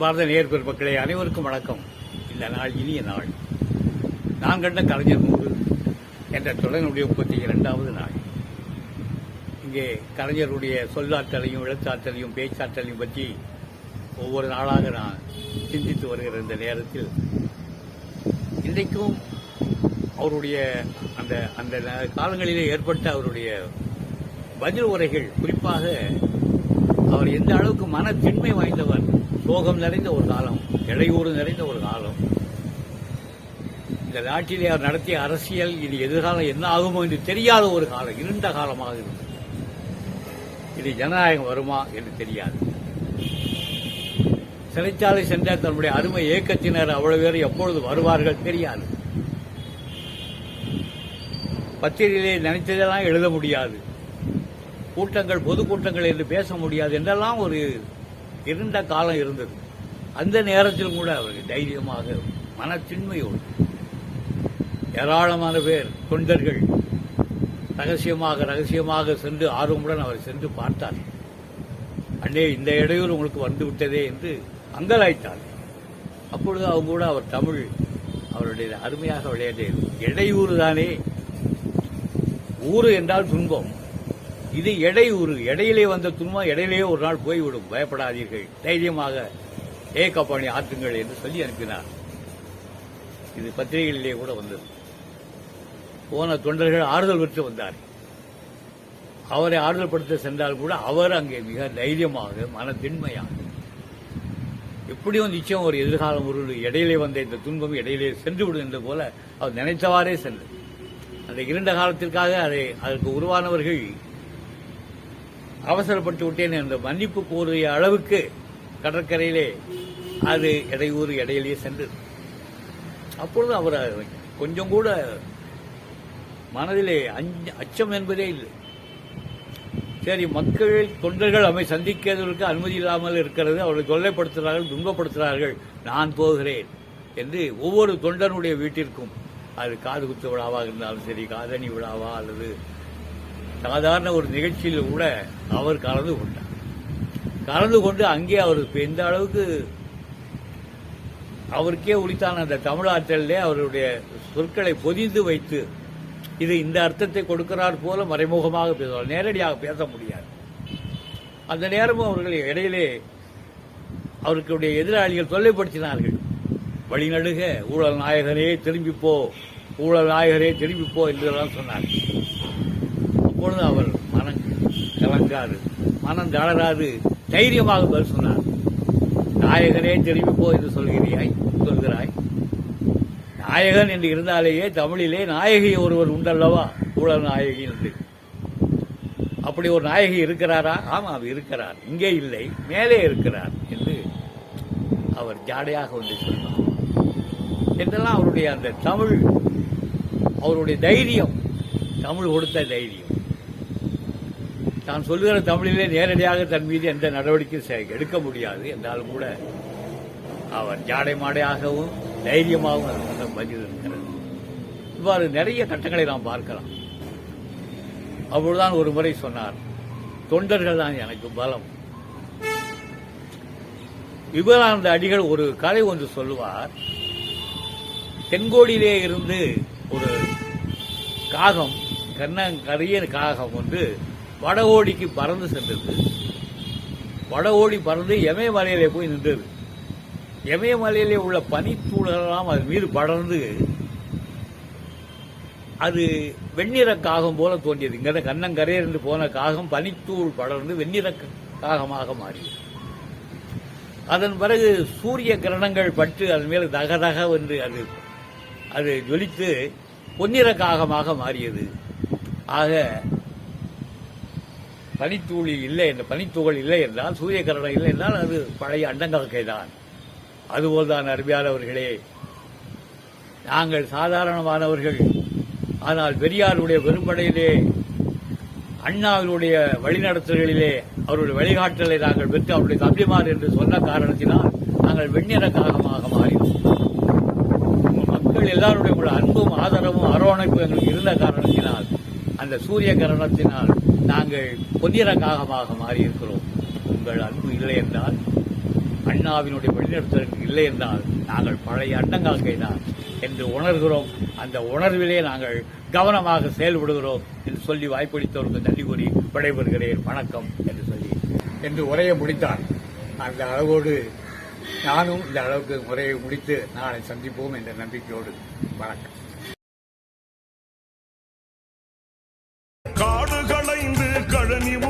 பாரத நேர் பெருமக்களே அனைவருக்கும் வணக்கம். இந்த நாள் இனிய நாள். நான் கண்ட கலைஞர் நூறு என்ற தொடரினுடைய முப்பத்தி இரண்டாவது நாள். இங்கே கலைஞருடைய சொல்லாற்றலையும் எழுத்தாற்றலையும் பேச்சாற்றலையும் பற்றி ஒவ்வொரு நாளாக நான் சிந்தித்து வருகிற இந்த நேரத்தில் இன்றைக்கும் அவருடைய அந்த அந்த காலங்களிலே ஏற்பட்ட அவருடைய பதில் உரைகள் குறிப்பாக அவர் எந்த அளவுக்கு மன திண்மை வாய்ந்தவர் சோகம் நிறைந்த ஒரு காலம் இடையூறு நிறைந்த ஒரு காலம். இந்த நாட்டில் அவர் நடத்திய அரசியல் இனி எதிர்காலம் என்ன ஆகுமோ என்று தெரியாத ஒரு காலம் இருண்ட காலமாக இருந்தது. இது ஜனநாயகம் வருமா என்று தெரியாது. சிறைச்சாலை சென்ற தன்னுடைய அருமை இயக்கத்தினர் அவ்வளவு பேர் எப்பொழுது வருவார்கள் தெரியாது. பத்திரிகையிலே நினைத்ததெல்லாம் எழுத முடியாது. கூட்டங்கள் பொதுக்கூட்டங்கள் என்று பேச முடியாது என்றெல்லாம் ஒரு இருண்ட காலம் இருந்தது. அந்த நேரத்தில் கூட அவர்கள் தைரியமாக மனத்தின்மையோடு ஏராளமான பேர் தொண்டர்கள் ரகசியமாக ரகசியமாக சென்று ஆர்வமுடன் அவர் சென்று பார்த்தார். அண்ணே இந்த இடையூறு உங்களுக்கு வந்து விட்டதே என்று அங்கலாய்த்தார். அப்பொழுது அவங்க கூட அவர் தமிழ் அவருடைய அருமையாக விளையாடியது இடையூறு தானே ஊரு என்றால் துன்பம். இது இடையூறு இடையிலே வந்த துன்பம் இடையிலேயே ஒரு நாள் போய்விடும். பயப்படாதீர்கள். தைரியமாக ஏ கப்பாணி ஆற்றுங்கள் என்று சொல்லி அனுப்பினார். இது பத்திரிகைகளிலே கூட வந்தது. போன தொண்டர்கள் ஆறுதல் பெற்று வந்தார். அவரை ஆறுதல் படுத்த சென்றால் கூட அவர் அங்கே மிக தைரியமாக மன திண்மையாக எப்படியும் நிச்சயம் ஒரு எதிர்காலம் ஒரு இடையிலே வந்த இந்த துன்பம் இடையிலே சென்று விடும் என்று போல அவர் நினைத்தவாறே சென்று அந்த இருண்ட காலத்திற்காக அதை அதற்கு உருவானவர்கள் அவசரப்பட்டு விட்டேன் என்ற மன்னிப்பு கோரிய அளவுக்கு கடற்கரையிலே அது இடையூறு இடையிலேயே சென்றது. அப்பொழுது அவர் கொஞ்சம் கூட மனதிலே அச்சம் என்பதே இல்லை. சரி மக்கள் தொண்டர்கள் அவை சந்திக்கிறதற்கு அனுமதி இல்லாமல் இருக்கிறது அவர்களை தொல்லைப்படுத்துகிறார்கள் துன்பப்படுத்துகிறார்கள் நான் போகிறேன் என்று ஒவ்வொரு தொண்டனுடைய வீட்டிற்கும் அது காது குத்து விழாவாக இருந்தாலும் சரி காதணி விழாவா அல்லது சாதாரண ஒரு நிகழ்ச்சியில் கூட அவர் கலந்து கொண்டார். கலந்து கொண்டு அங்கே அவர் எந்த அளவுக்கு அவருக்கே உரித்தான அந்த தமிழாற்றலிலே அவருடைய சொற்களை பொதிந்து வைத்து இது இந்த அர்த்தத்தை கொடுக்கிறார் போல மறைமுகமாக பேசுவார். நேரடியாக பேச முடியாது. அந்த நேரமும் அவர்கள் இடையிலே அவர்களுடைய எதிராளிகள் தொல்லைப்படுத்தினார்கள். வழிநடுக ஊழல் நாயகரே திரும்பிப்போ ஊழல் நாயகரே திரும்பிப்போ என்றெல்லாம் சொன்னார் கலங்காது மனம் தளராது. தைரியமாக பதில் சொன்னார். நாயகனே திரும்பி போ என்று சொல்கிறாய் சொல்கிறாய். நாயகன் என்று இருந்தாலேயே தமிழிலே நாயகி ஒருவர் உண்டல்லவா? ஊழல் நாயகி என்று. அப்படி ஒரு நாயகி இருக்கிறாரா? ஆமா அவர் இருக்கிறார். இங்கே இல்லை மேலே இருக்கிறார் என்று அவர் ஜாடையாக ஒன்று சொன்னார். என்றெல்லாம் அவருடைய அந்த தமிழ் அவருடைய தைரியம் தமிழ் கொடுத்த தைரியம். தான் சொல்லுகிற தமிழிலே நேரடியாக தன் மீது எந்த நடவடிக்கையும் எடுக்க முடியாது. என்றாலும் கூட அவர் ஜாடை மாடையாகவும் தைரியமாகவும் அது இருக்கிறது இவ்வாறு நிறைய கட்டங்களை நாம் பார்க்கலாம். அப்பொழுதுதான் ஒரு முறை சொன்னார். தொண்டர்கள் தான் எனக்கு பலம். விவேகானந்த அடிகள் ஒரு கதை ஒன்று சொல்லுவார். தென்கோடியிலே இருந்து ஒரு காகம் கண்ணங்கரிய காகம் ஒன்று வடகோடிக்கு பறந்து சென்றது. வடகோடி பறந்து எமயமலையிலே போய் நின்றது. எமயமலையிலே உள்ள பனித்தூளெல்லாம் அது மீது படர்ந்து அது வெண்ணிற காகம் போல தோன்றியது. இங்கே கண்ணங்கரையிலிருந்து போன காகம் பனித்தூள் படர்ந்து வெண்ணிற காகமாக மாறியது. அதன் பிறகு சூரிய கிரணங்கள் பட்டு அதன் மேல் தகதக என்று அது அது ஜொலித்து பொன்னிற காகமாக மாறியது. ஆக பனித்தூளி இல்லை என்ற பனித்துகள் இல்லை என்றால் சூரியகரணம் இல்லை என்றால் அது பழைய அண்டங்கலக்கை தான் அதுபோல்தான் அருமையானவர்களே நாங்கள் சாதாரணமானவர்கள். ஆனால் பெரியாருடைய பெரும்படையிலே அண்ணாவினுடைய வழிநடத்தல்களிலே அவருடைய வழிகாட்டலை நாங்கள் பெற்று அவருடைய தம்பிமார் என்று சொன்ன காரணத்தினால் நாங்கள் வெண்ணிற மாறினோம். மக்கள் எல்லாருடைய அன்பும் ஆதரவும் அரவணைப்பும் எங்களுக்கு இருந்த காரணத்தினால் அந்த சூரிய கரணத்தினால் நாங்கள் பொன்னிற மாறியிருக்கிறோம். உங்கள் அன்பு இல்லை என்றால் அண்ணாவினுடைய வழிநடத்தலுக்கு இல்லை என்றால் நாங்கள் பழைய அண்டங்காக்கை தான் என்று உணர்கிறோம். அந்த உணர்விலே நாங்கள் கவனமாக செயல்படுகிறோம் என்று சொல்லி வாய்ப்பளித்தவருக்கு நன்றி கூறி விடைபெறுகிறேன். வணக்கம் என்று சொல்லி. என்று உரையை முடித்தார். அந்த அளவோடு நானும் இந்த அளவுக்கு முறையை முடித்து நாளை சந்திப்போம் என்ற நம்பிக்கையோடு. வணக்கம். anyone.